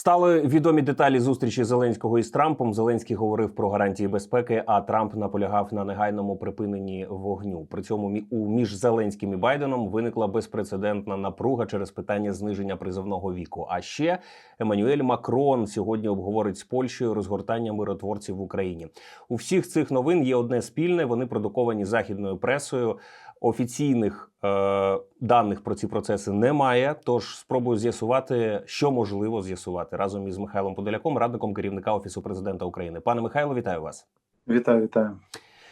Стали відомі деталі зустрічі Зеленського із Трампом. Зеленський говорив про гарантії безпеки, а Трамп наполягав на негайному припиненні вогню. При цьому у між Зеленським і Байденом виникла безпрецедентна напруга через питання зниження призовного віку. А ще Еммануель Макрон сьогодні обговорить з Польщею розгортання миротворців в Україні. У всіх цих новин є одне спільне: вони продуковані західною пресою. Офіційних е, даних про ці процеси немає. Тож спробую з'ясувати, що можливо з'ясувати разом із Михайлом Подоляком, радником керівника офісу президента України. Пане Михайло, вітаю вас. Вітаю, вітаю.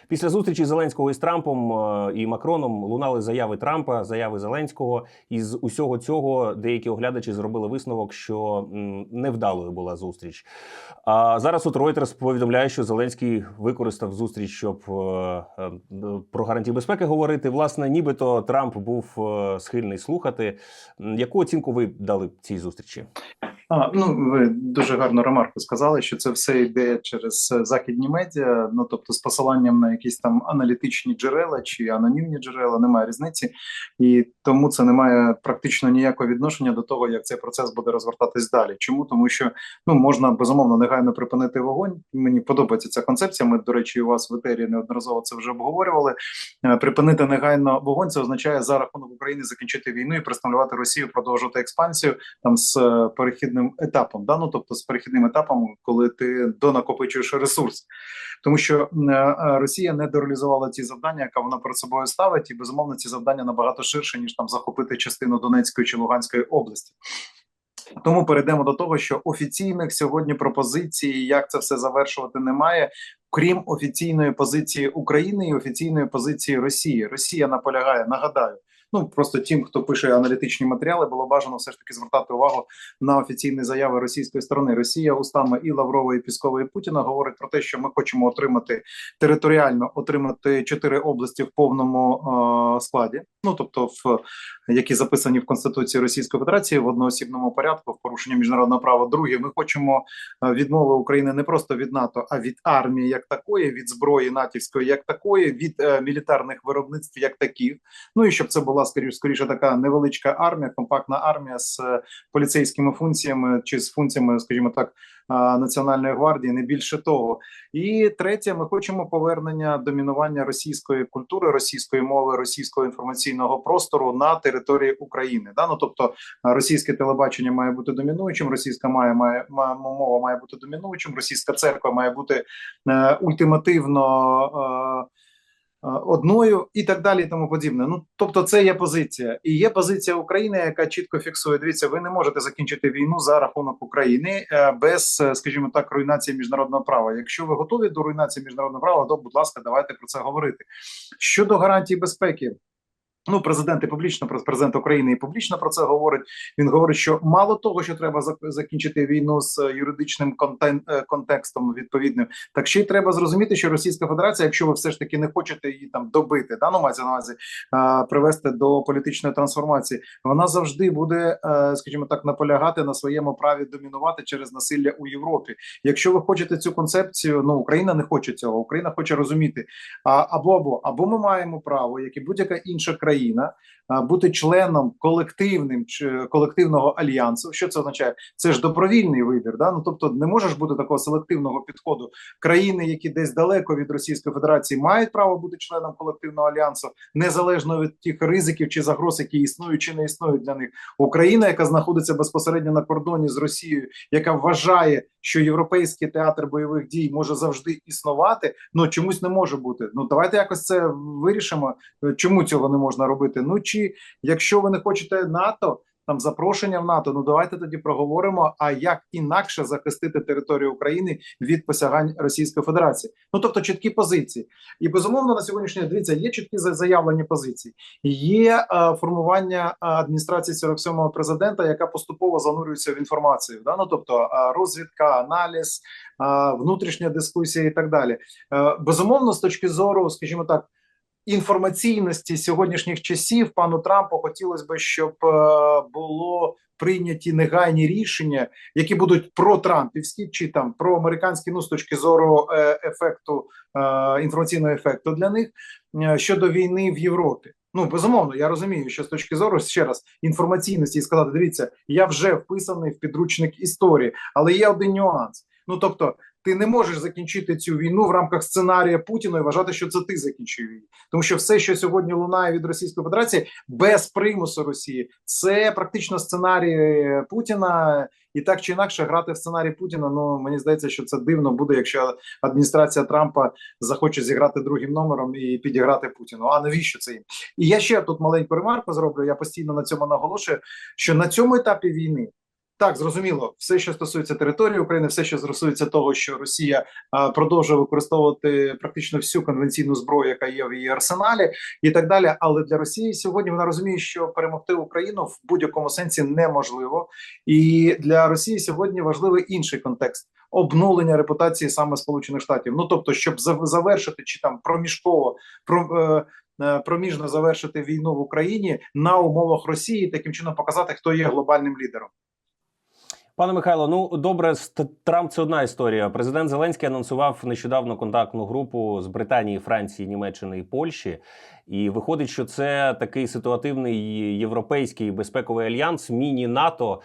Після зустрічі Зеленського із Трампом е, і Макроном лунали заяви Трампа, заяви Зеленського. Із усього цього деякі оглядачі зробили висновок, що невдалою була зустріч. А зараз от Reuters повідомляє, що Зеленський використав зустріч, щоб е, е, про гарантії безпеки говорити. Власне, нібито Трамп був схильний слухати. Яку оцінку ви дали цій зустрічі? А, ну ви дуже гарну ремарку сказали, що це все йде через західні медіа, ну тобто з посиланням на якісь там аналітичні джерела чи анонімні джерела, немає різниці, і тому це не має практично ніякого відношення до того, як цей процес буде розгортатись далі. Чому тому, що ну можна безумовно негайно припинити вогонь. Мені подобається ця концепція. Ми, до речі, у вас в етері неодноразово це вже обговорювали. Е, Припинити негайно вогонь це означає за рахунок України закінчити війну і представляти Росію, продовжувати експансію там з е, перехідним етапом, да? ну, тобто з перехідним етапом, коли ти донакопичуєш ресурс, тому що е, е, Росія не дореалізувала ці завдання, яка вона перед собою ставить, і безумовно ці завдання набагато ширше ніж там захопити частину Донецької чи Луганської області. Тому перейдемо до того, що офіційних сьогодні пропозицій, як це все завершувати, немає, крім офіційної позиції України і офіційної позиції Росії. Росія наполягає, нагадаю. Ну просто тим, хто пише аналітичні матеріали, було бажано все ж таки звертати увагу на офіційні заяви російської сторони. Росія устами і Лаврова, і Піскова, і Путіна говорить про те, що ми хочемо отримати територіально отримати чотири області в повному е, складі. Ну тобто, в які записані в Конституції Російської Федерації в одноосібному порядку, в порушення міжнародного права. Друге, ми хочемо відмови України не просто від НАТО, а від армії як такої, від зброї натівської як такої, від е, мілітарних виробництв як таких. Ну і щоб це була скоріше, така невеличка армія, компактна армія з е, поліцейськими функціями чи з функціями, скажімо так, е, національної гвардії, не більше того. І третє, ми хочемо повернення домінування російської культури, російської мови, російського інформаційного простору на території України. Да? Ну, тобто е, російське телебачення має бути домінуючим, російська має, має, мова має бути домінуючим, російська церква має бути е, ультимативно. Е, Одною і так далі, і тому подібне. Ну тобто, це є позиція, і є позиція України, яка чітко фіксує. Дивіться, ви не можете закінчити війну за рахунок України е, без, е, скажімо так, руйнації міжнародного права. Якщо ви готові до руйнації міжнародного права, то будь ласка, давайте про це говорити. Щодо гарантії безпеки. Ну, президент і публічно президент України і публічно про це говорить. Він говорить, що мало того, що треба зак- закінчити війну з е, юридичним контен- е, контекстом відповідним, так ще й треба зрозуміти, що Російська Федерація, якщо ви все ж таки не хочете її там добити, да, ну мається на увазі привести до політичної трансформації, вона завжди буде, е, скажімо так, наполягати на своєму праві домінувати через насилля у Європі. Якщо ви хочете цю концепцію, ну Україна не хоче цього. Україна хоче розуміти, а, або або або ми маємо право, як і будь-яка інша країна, а, бути членом колективним колективного альянсу. Що це означає? Це ж добровільний вибір. Да? Ну тобто не можеш бути такого селективного підходу. Країни, які десь далеко від Російської Федерації, мають право бути членом колективного альянсу, незалежно від тих ризиків чи загроз, які існують чи не існують для них. Україна, яка знаходиться безпосередньо на кордоні з Росією, яка вважає, що європейський театр бойових дій може завжди існувати, ну чомусь не може бути. Ну давайте якось це вирішимо. Чому цього не можна робити? Ну чи якщо ви не хочете НАТО. Там запрошення в НАТО. Ну давайте тоді проговоримо. А як інакше захистити територію України від посягань Російської Федерації? Ну тобто чіткі позиції, і безумовно на сьогоднішній дивіться, є чіткі за- заявлені позиції. Є е, формування е, адміністрації 47-го президента, яка поступово занурюється в інформацію. Да? Ну тобто е, розвідка, аналіз, е, внутрішня дискусія і так далі. Е, безумовно, з точки зору, скажімо так. Інформаційності сьогоднішніх часів пану Трампу хотілося б, щоб е, було прийняті негайні рішення, які будуть про-трампівські чи там про-американські, ну з точки зору е, ефекту е, інформаційного ефекту для них щодо війни в Європі. Ну безумовно, я розумію, що з точки зору ще раз інформаційності сказати: дивіться, я вже вписаний в підручник історії, але є один нюанс. Ну тобто, ти не можеш закінчити цю війну в рамках сценарія Путіна і вважати, що це ти закінчив її, тому що все, що сьогодні лунає від Російської Федерації, без примусу Росії, це практично сценарій Путіна. І так чи інакше грати в сценарій Путіна. Ну мені здається, що це дивно буде, якщо адміністрація Трампа захоче зіграти другим номером і підіграти Путіну. А навіщо це їм? І я ще тут маленьку ремарку зроблю. Я постійно на цьому наголошую, що на цьому етапі війни. Так, зрозуміло, все, що стосується території України, все, що стосується того, що Росія а, продовжує використовувати практично всю конвенційну зброю, яка є в її арсеналі, і так далі. Але для Росії сьогодні вона розуміє, що перемогти Україну в будь-якому сенсі неможливо, і для Росії сьогодні важливий інший контекст обнулення репутації саме Сполучених Штатів. Ну тобто, щоб завершити чи там проміжково про. Е, Проміжно завершити війну в Україні на умовах Росії, таким чином показати, хто є глобальним лідером. Пане Михайло, ну добре, Трамп це одна історія. Президент Зеленський анонсував нещодавно контактну групу з Британії, Франції, Німеччини і Польщі. І виходить, що це такий ситуативний європейський безпековий альянс, міні НАТО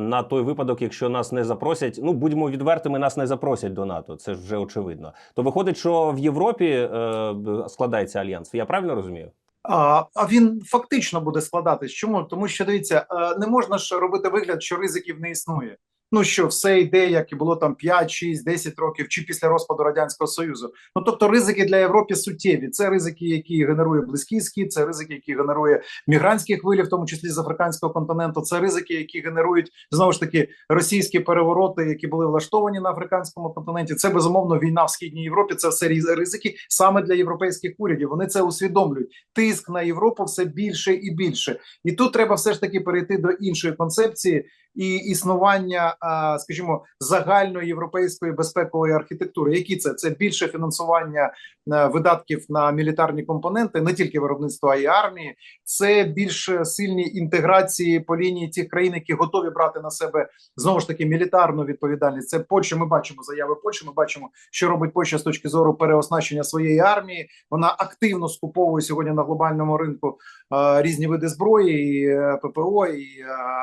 на той випадок, якщо нас не запросять. Ну будьмо відвертими, нас не запросять до НАТО. Це ж вже очевидно. То виходить, що в Європі е, складається альянс. Я правильно розумію? А він фактично буде складатись. Чому тому, що дивіться, не можна ж робити вигляд, що ризиків не існує. Ну що все йде, як і було там 5, 6, 10 років, чи після розпаду радянського союзу. Ну тобто, ризики для Європи суттєві. Це ризики, які генерує близький схід, це ризики, які генерує мігрантські хвилі, в тому числі з африканського континенту. Це ризики, які генерують знову ж таки російські перевороти, які були влаштовані на африканському континенті. Це безумовно війна в східній Європі. Це все ризики саме для європейських урядів. Вони це усвідомлюють. Тиск на Європу все більше і більше. І тут треба все ж таки перейти до іншої концепції і існування, скажімо, загальної європейської безпекової архітектури. Які це це більше фінансування видатків на мілітарні компоненти, не тільки виробництва, а й армії, це більш сильні інтеграції по лінії тих країн, які готові брати на себе знову ж таки мілітарну відповідальність. Це Польща. Ми бачимо заяви Польщі. Ми бачимо, що робить Польща з точки зору переоснащення своєї армії. Вона активно скуповує сьогодні на глобальному ринку е, різні види зброї, і е, ППО і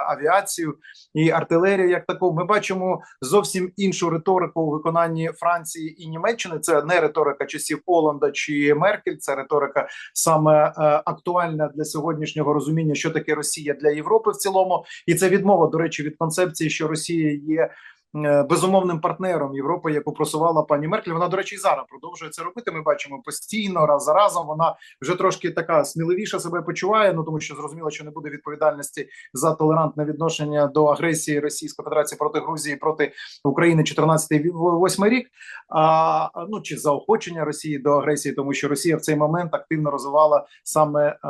авіацію і артилерію, як таку, ми бачимо зовсім іншу риторику у виконанні Франції і Німеччини. Це не риторика часів Оланда чи Меркель, це риторика саме е, актуальна для сьогоднішнього розуміння, що таке Росія для Європи в цілому, і це відмова до речі від концепції, що Росія є. Е, безумовним партнером Європи, яку просувала пані Меркель. Вона, до речі, і зараз продовжує це робити. Ми бачимо постійно, раз за разом. Вона вже трошки така сміливіша себе почуває. Ну тому що зрозуміло, що не буде відповідальності за толерантне відношення до агресії Російської Федерації проти Грузії проти України 14-8 рік. А ну чи заохочення Росії до агресії, тому що Росія в цей момент активно розвивала саме а,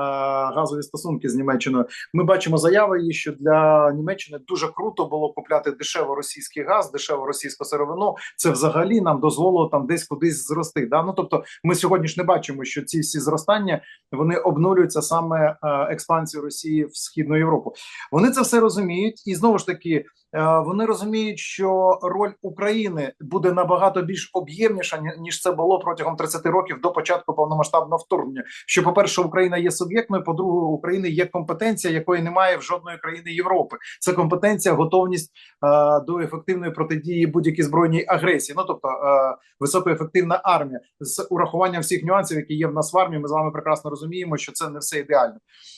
газові стосунки з Німеччиною. Ми бачимо заяви, що для Німеччини дуже круто було купляти дешево російський газ, дешеву російську сировину, це взагалі нам дозволило там десь кудись зрости. Да? Ну тобто, ми сьогодні ж не бачимо, що ці всі зростання вони обнулюються саме е, експансію Росії в східну Європу. Вони це все розуміють, і знову ж таки вони розуміють, що роль України буде набагато більш об'ємніша ніж це було протягом 30 років до початку повномасштабного вторгнення. Що, по перше, Україна є суб'єктною, по-друге, України є компетенція, якої немає в жодної країни Європи. Це компетенція, готовність е, до ефективної протидії будь-якій збройній агресії. Ну тобто е, високоефективна армія з урахуванням всіх нюансів, які є в нас в армії. Ми з вами прекрасно розуміємо, що це не все ідеально,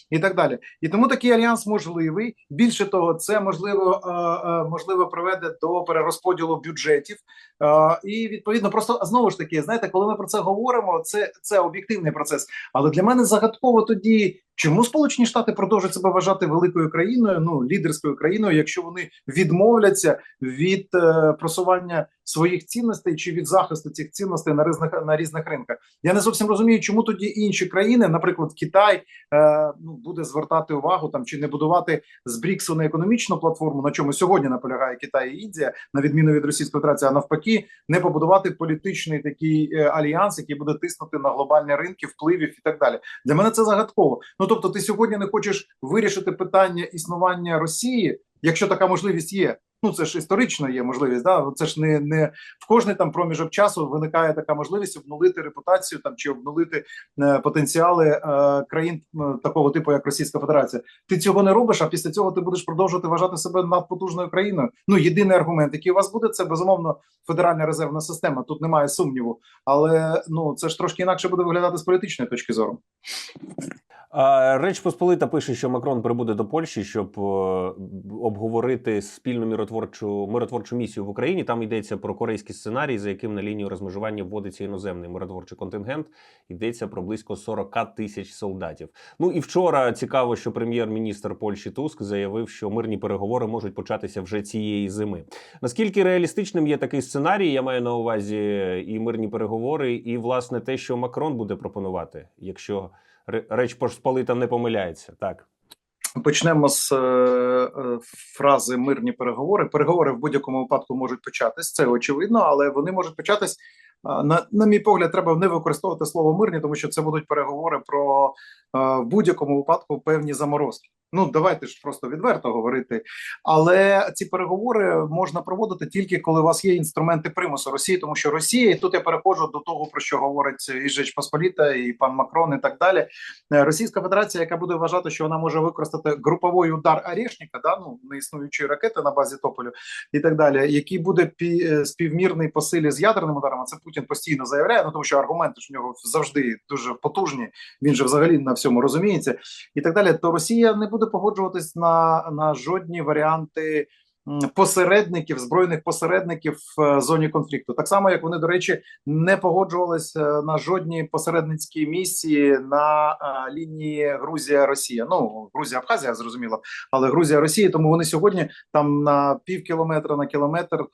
і так далі. І тому такий альянс можливий. Більше того, це можливо. Е, Е, можливо приведе до перерозподілу бюджетів, е, і відповідно просто знову ж таки, знаєте, коли ми про це говоримо, це це об'єктивний процес. Але для мене загадково тоді Чому Сполучені Штати продовжують себе вважати великою країною, ну лідерською країною, якщо вони відмовляться від е, просування своїх цінностей чи від захисту цих цінностей на різних на різних ринках? Я не зовсім розумію, чому тоді інші країни, наприклад, Китай, е, ну буде звертати увагу там чи не будувати з Бріксу на економічну платформу, на чому сьогодні наполягає Китай і Індія, на відміну від Російської Федерації, а навпаки, не побудувати політичний такий е, альянс, який буде тиснути на глобальні ринки впливів і так далі. Для мене це загадково. Ну тобто, ти сьогодні не хочеш вирішити питання існування Росії, якщо така можливість є. Ну це ж історично є можливість. Да, це ж не не в кожний там проміжок часу виникає така можливість обнулити репутацію там чи обнулити е, потенціали е, країн е, такого типу, як Російська Федерація. Ти цього не робиш, а після цього ти будеш продовжувати вважати себе надпотужною країною. Ну єдиний аргумент, який у вас буде, це безумовно федеральна резервна система. Тут немає сумніву, але ну це ж трошки інакше буде виглядати з політичної точки зору. Реч Посполита пише, що Макрон прибуде до Польщі, щоб е, обговорити спільну миротворчу миротворчу місію в Україні. Там йдеться про корейський сценарій, за яким на лінію розмежування вводиться іноземний миротворчий контингент. Йдеться про близько 40 тисяч солдатів. Ну і вчора цікаво, що прем'єр-міністр Польщі Туск заявив, що мирні переговори можуть початися вже цієї зими. Наскільки реалістичним є такий сценарій? Я маю на увазі і мирні переговори, і власне те, що Макрон буде пропонувати, якщо Реч Посполита не помиляється, так. Почнемо з е, е, фрази мирні переговори. Переговори в будь-якому випадку можуть початись, це очевидно, але вони можуть початись. е, На, на мій погляд, треба не використовувати слово мирні, тому що це будуть переговори про в будь-якому випадку певні заморозки. Ну давайте ж просто відверто говорити. Але ці переговори можна проводити тільки коли у вас є інструменти примусу Росії, тому що Росія, і тут я переходжу до того, про що говорить і Жеч Посполіта, і пан Макрон, і так далі. Е, Російська Федерація, яка буде вважати, що вона може використати груповий удар Орешника, да ну неіснуючої ракети на базі Тополю і так далі, який буде пі- е, співмірний по силі з ядерним ударом. а Це Путін постійно заявляє. Ну тому що аргументи ж в нього завжди дуже потужні. Він же взагалі на всьому розуміється, і так далі. То Росія не буде погоджуватись на, на жодні варіанти. Посередників збройних посередників в е, зоні конфлікту, так само як вони, до речі, не погоджувались е, на жодні посередницькі місії на е, лінії Грузія-Росія. Ну Грузія-Абхазія, зрозуміло, але Грузія-Росія. Тому вони сьогодні там на пів кілометра на кілометр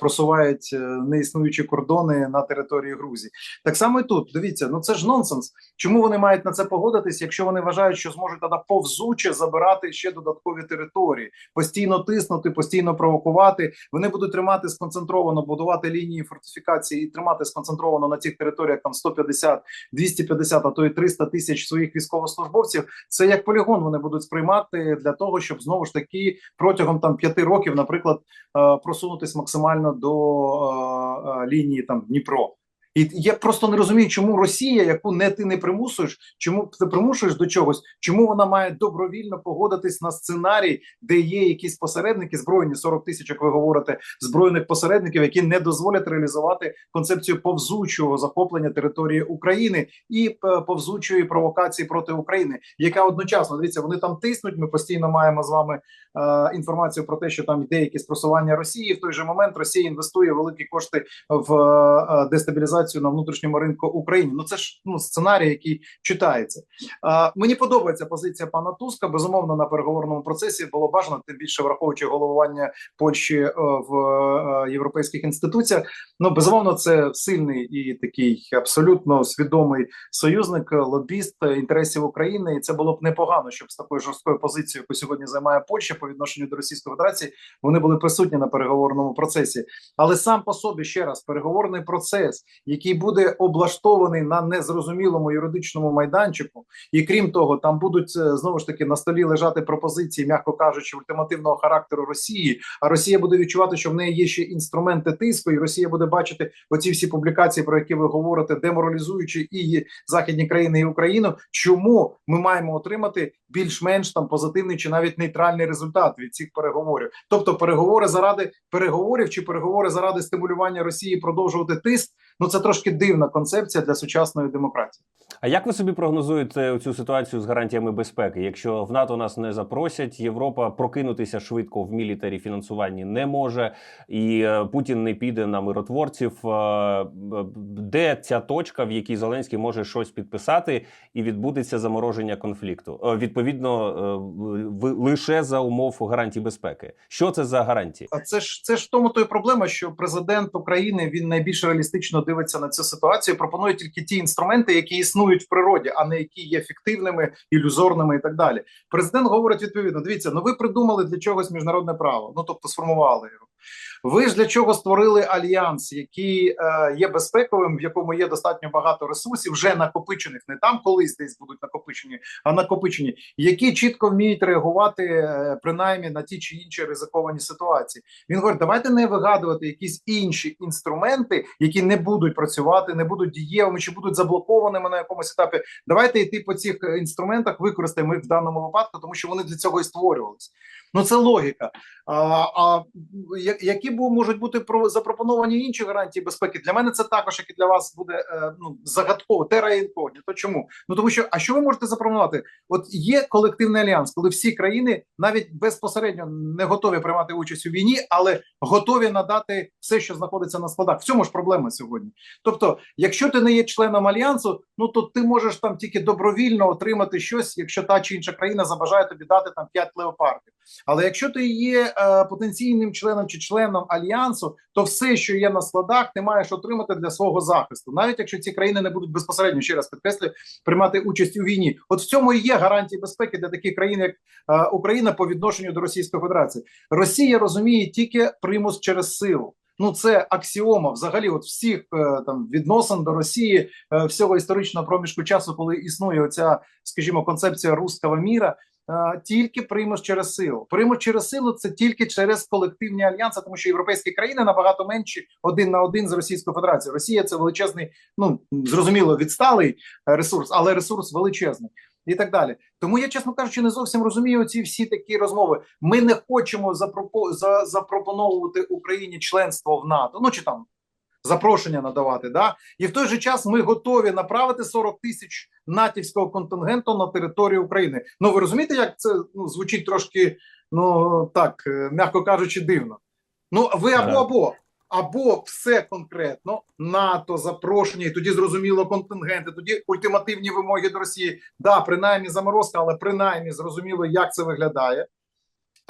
просувають неіснуючі кордони на території Грузії. Так само і тут дивіться, ну це ж нонсенс. Чому вони мають на це погодитись, якщо вони вважають, що зможуть тоді повзуче забирати ще додаткові території, постійно тиснути, постійно провокувати? Вони будуть тримати сконцентровано, будувати лінії фортифікації і тримати сконцентровано на цих територіях там 150, 250, а то й 300 тисяч своїх військовослужбовців. Це як полігон вони будуть сприймати для того, щоб знову ж таки протягом там п'яти років, наприклад, е, просунутись максимально до е, е, лінії там Дніпро. І я просто не розумію, чому Росія, яку не ти не примусуєш, чому ти примушуєш до чогось, чому вона має добровільно погодитись на сценарій, де є якісь посередники, збройні 40 тисяч, як ви говорите, збройних посередників, які не дозволять реалізувати концепцію повзучого захоплення території України і е, повзучої провокації проти України, яка одночасно дивіться, вони там тиснуть. Ми постійно маємо з вами е, інформацію про те, що там йде якісь просування Росії. В той же момент Росія інвестує великі кошти в е, дестабілізацію на внутрішньому ринку України. Ну це ж ну сценарій, який читається. Е, мені подобається позиція пана Туска. Безумовно, на переговорному процесі було бажано тим більше враховуючи головування Польщі е, в е, європейських інституціях. Ну безумовно, це сильний і такий абсолютно свідомий союзник, лобіст інтересів України, і це було б непогано, щоб з такою жорсткою позицією, яку сьогодні займає Польща по відношенню до Російської Федерації, вони були присутні на переговорному процесі. Але сам по собі ще раз переговорний процес, який буде облаштований на незрозумілому юридичному майданчику, і крім того, там будуть е, знову ж таки на столі лежати пропозиції, м'яко кажучи, ультимативного характеру Росії. А Росія буде відчувати, що в неї є ще інструменти тиску, і Росія буде бачити оці всі публікації, про які ви говорите, деморалізуючи і західні країни і Україну. Чому ми маємо отримати більш-менш там позитивний чи навіть нейтральний результат від цих переговорів? Тобто, переговори заради переговорів чи переговори заради стимулювання Росії продовжувати тиск. Ну це трошки дивна концепція для сучасної демократії. А як ви собі прогнозуєте цю ситуацію з гарантіями безпеки? Якщо в НАТО нас не запросять, Європа прокинутися швидко в мілітарі фінансуванні не може, і е, Путін не піде на миротворців. Е, Де ця точка, в якій Зеленський може щось підписати, і відбудеться замороження конфлікту? Е, Відповідно, е, лише за умов гарантій безпеки. Що це за гарантії? А це ж це ж тому то й проблема, що президент України він найбільш реалістично дивиться на цю ситуацію. Пропонує тільки ті інструменти, які існують в природі, а не які є фіктивними, ілюзорними і так далі. Президент говорить відповідно: дивіться, ну ви придумали для чогось міжнародне право, ну тобто сформували його. Ви ж для чого створили альянс, який е, є безпековим, в якому є достатньо багато ресурсів, вже накопичених, не там колись десь будуть накопичені, а накопичені, які чітко вміють реагувати е, принаймні на ті чи інші ризиковані ситуації. Він говорить: давайте не вигадувати якісь інші інструменти, які не будуть працювати, не будуть дієвими чи будуть заблокованими на якомусь етапі. Давайте йти по цих е, інструментах, використаємо їх в даному випадку, тому що вони для цього і створювалися. Ну це логіка. А, а які бу- можуть бути про запропоновані інші гарантії безпеки? Для мене це також, як і для вас, буде е, ну загадково тера інкогніто. Чому? Ну тому що а що ви можете запропонувати? От є колективний альянс, коли всі країни навіть безпосередньо не готові приймати участь у війні, але готові надати все, що знаходиться на складах. В цьому ж проблема сьогодні. Тобто, якщо ти не є членом альянсу, ну то ти можеш там тільки добровільно отримати щось, якщо та чи інша країна забажає тобі дати там 5 леопардів. Але якщо ти є е, потенційним членом чи членом альянсу, то все, що є на складах, ти маєш отримати для свого захисту, навіть якщо ці країни не будуть безпосередньо ще раз підкреслюю, приймати участь у війні. От в цьому і є гарантії безпеки для таких країн, як е, Україна по відношенню до Російської Федерації. Росія розуміє тільки примус через силу. Ну, це аксіома взагалі, от всіх е, там відносин до Росії, е, всього історичного проміжку часу, коли існує оця, скажімо, концепція руского міра. Е, Тільки примус через силу. Примус через силу це тільки через колективні альянси, тому що європейські країни набагато менші один на один з Російською Федерацією. Росія це величезний, ну зрозуміло, відсталий е, ресурс, але ресурс величезний і так далі. Тому я, чесно кажучи, не зовсім розумію ці всі такі розмови. Ми не хочемо запропо- за, запропоновувати Україні членство в НАТО. Ну чи там запрошення надавати. Да? І в той же час ми готові направити 40 тисяч натівського контингенту на територію України. Ну ви розумієте, як це ну, звучить трошки, ну так, е, м'яко кажучи, дивно. Ну, ви або або. Або все конкретно НАТО запрошення, і тоді зрозуміло контингенти, тоді ультимативні вимоги до Росії. Да, принаймні заморозка, але принаймні зрозуміло, як це виглядає.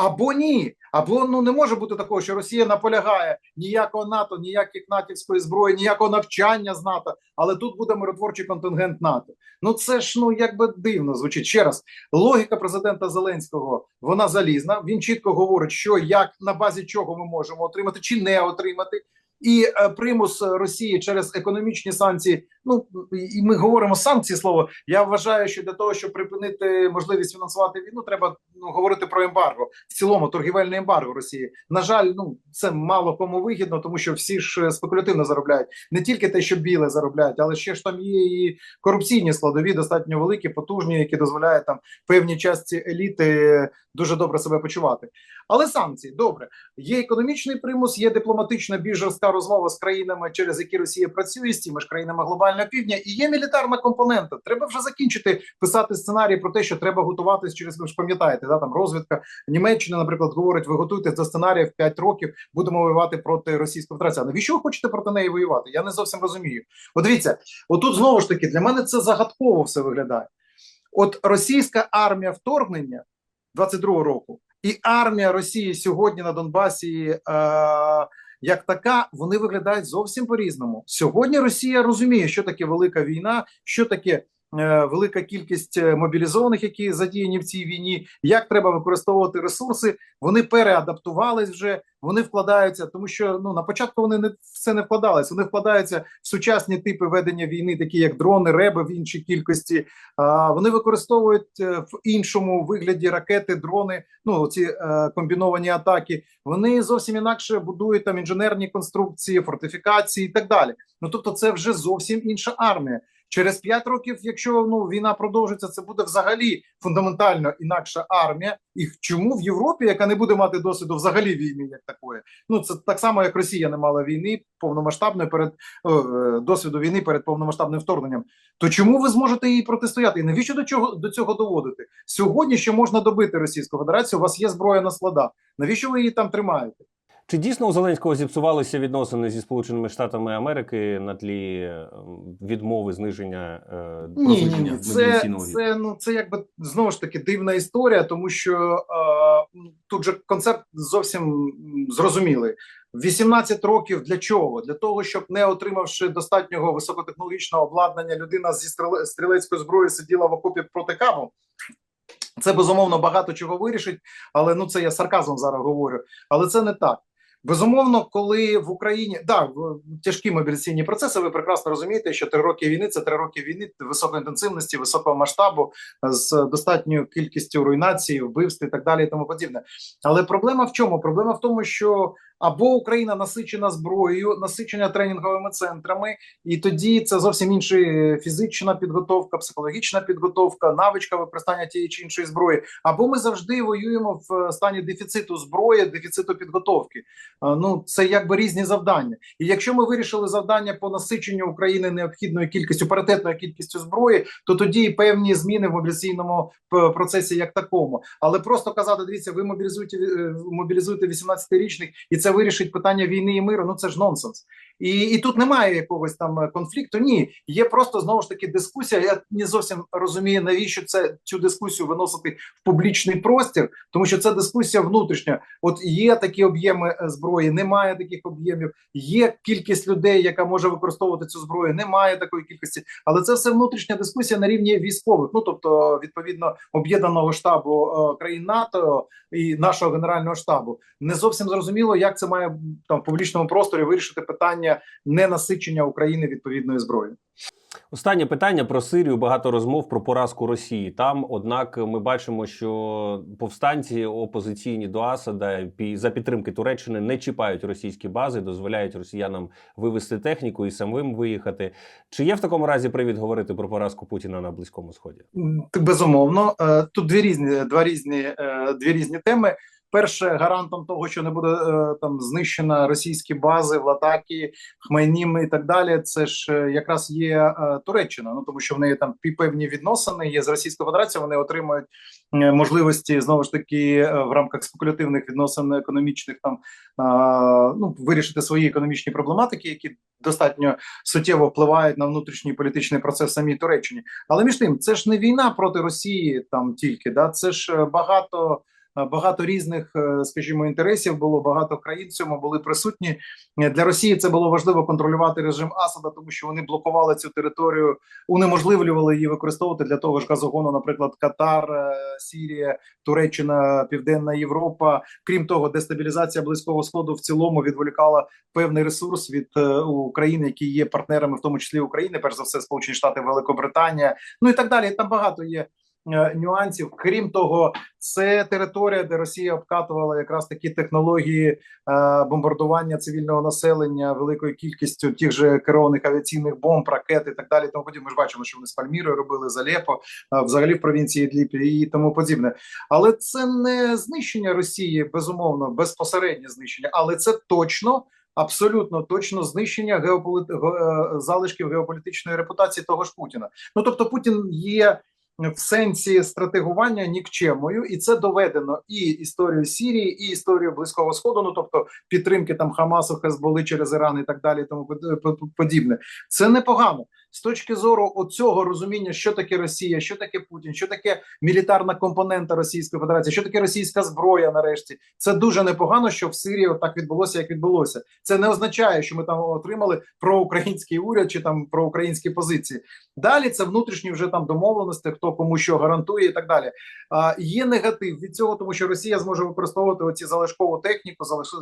Або ні, або ну не може бути такого, що Росія наполягає ніякого НАТО, ніяких натівської зброї, ніякого навчання з НАТО, але тут буде миротворчий контингент НАТО. Ну це ж ну якби дивно звучить. Ще раз, логіка президента Зеленського вона залізна. Він чітко говорить, що як на базі чого ми можемо отримати чи не отримати. І е, примус Росії через економічні санкції. Ну і ми говоримо санкції слово. Я вважаю, що для того, щоб припинити можливість фінансувати війну, треба ну говорити про ембарго в цілому торгівельне ембарго Росії. На жаль, ну це мало кому вигідно, тому що всі ж е, спекулятивно заробляють не тільки те, що біле заробляють, але ще ж там є і корупційні складові, достатньо великі, потужні, які дозволяють там певній частці еліти дуже добре себе почувати. Але санкції добре. Є економічний примус, є дипломатична більш жорстка розмова з країнами, через які Росія працює з тими ж країнами глобального півдня, і є мілітарна компонента. Треба вже закінчити писати сценарій про те, що треба готуватись через ви ж пам'ятаєте, да там розвідка Німеччина, наприклад, говорить: ви готуєте за сценарій в 5 років, будемо воювати проти Російської Федерації. Навіщо ви хочете проти неї воювати? Я не зовсім розумію. От дивіться, отут знову ж таки для мене це загадково все виглядає. От російська армія вторгнення 22-го року і армія Росії сьогодні на Донбасі. Е, як така, вони виглядають зовсім по-різному. Сьогодні Росія розуміє, що таке велика війна, що таке велика кількість е, мобілізованих, які задіяні в цій війні, як треба використовувати ресурси. Вони переадаптувались вже, вони вкладаються, тому що ну на початку вони не в це не вкладалися. Вони вкладаються в сучасні типи ведення війни, такі як дрони, реби в іншій кількості. А вони використовують е, в іншому вигляді ракети, дрони. Ну ці е, комбіновані атаки. Вони зовсім інакше будують там інженерні конструкції, фортифікації і так далі. Ну тобто, це вже зовсім інша армія. Через 5 років, якщо ну війна продовжиться, це буде взагалі фундаментально інакша армія. І чому в Європі, яка не буде мати досвіду взагалі війни, як такої, ну це так само, як Росія не мала війни повномасштабної перед о, е, досвіду війни перед повномасштабним вторгненням. То чому ви зможете її протистояти? І навіщо до чого до цього доводити? Сьогодні що можна добити Російську Федерацію? У вас є зброя на складах. Навіщо ви її там тримаєте? Чи дійсно у Зеленського зіпсувалися відносини зі Сполученими Штатами Америки на тлі е, відмови зниження е, Ні, ні, ні, це, це ну це якби знову ж таки дивна історія, тому що е, тут же концепт зовсім зрозумілий. 18 років для чого? Для того, щоб не отримавши достатнього високотехнологічного обладнання, людина зі стріле- стрілецькою зброєю сиділа в окопі проти кабу. Це безумовно багато чого вирішить, але ну це я сарказмом зараз говорю. Але це не так. Безумовно, коли в Україні да тяжкі мобілізаційні процеси, ви прекрасно розумієте, що три роки війни це три роки війни високої інтенсивності, високого масштабу з достатньою кількістю руйнації, вбивств і так далі, і тому подібне. Але проблема в чому? Проблема в тому, що або Україна насичена зброєю, насичена тренінговими центрами, і тоді це зовсім інша фізична підготовка, психологічна підготовка, навичка використання тієї чи іншої зброї. Або ми завжди воюємо в стані дефіциту зброї, дефіциту підготовки. Ну це якби різні завдання. І якщо ми вирішили завдання по насиченню України необхідною кількістю паритетною кількістю зброї, то тоді певні зміни в мобілізаційному процесі як такому. Але просто казати, дивіться, ви мобілізуєте е, мобілізуєте 18-річних, і це вирішить питання війни і миру. Ну це ж нонсенс. І, і тут немає якогось там конфлікту. Ні, є просто знову ж таки дискусія. Я не зовсім розумію, навіщо це цю дискусію виносити в публічний простір, тому що це дискусія внутрішня. От є такі об'єми е, зброї, немає таких об'ємів. Є кількість людей, яка може використовувати цю зброю. Немає такої кількості, але це все внутрішня дискусія на рівні військових. Ну тобто, відповідно, об'єднаного штабу е, країн НАТО і нашого генерального штабу. Не зовсім зрозуміло, як це має там в публічному просторі вирішити питання ненасичення України відповідною зброєю. Останнє питання про Сирію. Багато розмов про поразку Росії. Там, однак, ми бачимо, що повстанці опозиційні до Асада за підтримки Туреччини не чіпають російські бази, дозволяють росіянам вивести техніку і самим виїхати. Чи є в такому разі привід говорити про поразку Путіна на близькому сході? Безумовно, Е, тут дві різні, два різні, е, дві різні теми. Перше, гарантом того, що не буде е, там знищена російські бази в Латакі, Хмейнім і так далі. Це ж е, якраз є е, Туреччина. Ну тому що в неї там певні відносини є з Російською Федерацією. Вони отримують можливості знову ж таки в рамках спекулятивних відносин економічних там ну вирішити свої економічні проблематики, які достатньо суттєво впливають на внутрішній політичний процес в самій Туреччині. Але між тим, це ж не війна проти Росії там тільки, да це ж багато. Е, Багато різних, е, скажімо, інтересів було багато країн в цьому були присутні Е, для Росії. Це було важливо контролювати режим Асада, тому що вони блокували цю територію, унеможливлювали її використовувати для того ж газогону, наприклад, Катар, Сірія, Туреччина, Південна Європа. Крім того, дестабілізація близького сходу в цілому відволікала певний ресурс від України, які є партнерами, в тому числі України, перш за все, Сполучені Штати, Великобританія, ну і так далі. Там багато є. Е, Нюансів, крім того, це територія, де Росія обкатувала якраз такі технології е, бомбардування цивільного населення великою кількістю тих же керованих авіаційних бомб, ракет і так далі. Тому подібне. Ми ж бачимо, що вони з Пальмірою робили з Алепо, е, взагалі в провінції Ідліб і тому подібне. Але це не знищення Росії, безумовно, безпосереднє знищення, але це точно. Абсолютно точно знищення геополит... залишків геополітичної репутації того ж Путіна. Ну тобто, Путін є в сенсі стратегування нікчемою, і це доведено і історією Сірії, і історією Близького Сходу. Ну тобто підтримки там Хамасу, Хезболи через Іран і так далі, тому под- под- подібне. Це непогано з точки зору оцього розуміння, що таке Росія, що таке Путін, що таке мілітарна компонента Російської Федерації, що таке російська зброя. Нарешті це дуже непогано, що в Сирії так відбулося, як відбулося. Це не означає, що ми там отримали проукраїнський уряд чи там проукраїнські позиції. Далі це внутрішні вже там домовленості, хто кому що гарантує, і так далі. А є негатив від цього, тому що Росія зможе використовувати оці залишкову техніку, залиш...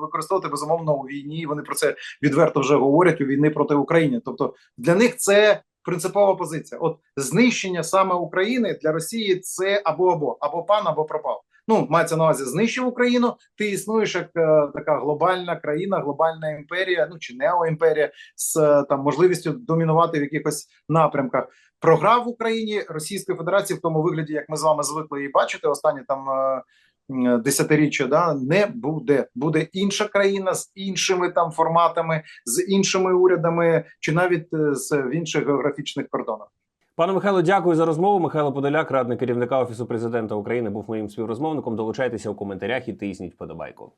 використовувати безумовно у війні. Вони про це відверто вже говорять у війни проти України. Тобто для них це принципова позиція. От знищення саме України для Росії це або або або пан, або пропав. Ну мається на увазі знищив Україну. Ти існуєш як е, така глобальна країна, глобальна імперія, ну чи неоімперія з е, там можливістю домінувати в якихось напрямках. Програв в Україні Російської Федерації в тому вигляді, як ми з вами звикли її бачити, останні там е, десятиріччя, да не буде. Буде інша країна з іншими там форматами, з іншими урядами, чи навіть е, з в інших географічних кордонах. Пане Михайло, дякую за розмову. Михайло Подоляк, радник керівника офісу президента України, був моїм співрозмовником. Долучайтеся у коментарях і тисніть вподобайку.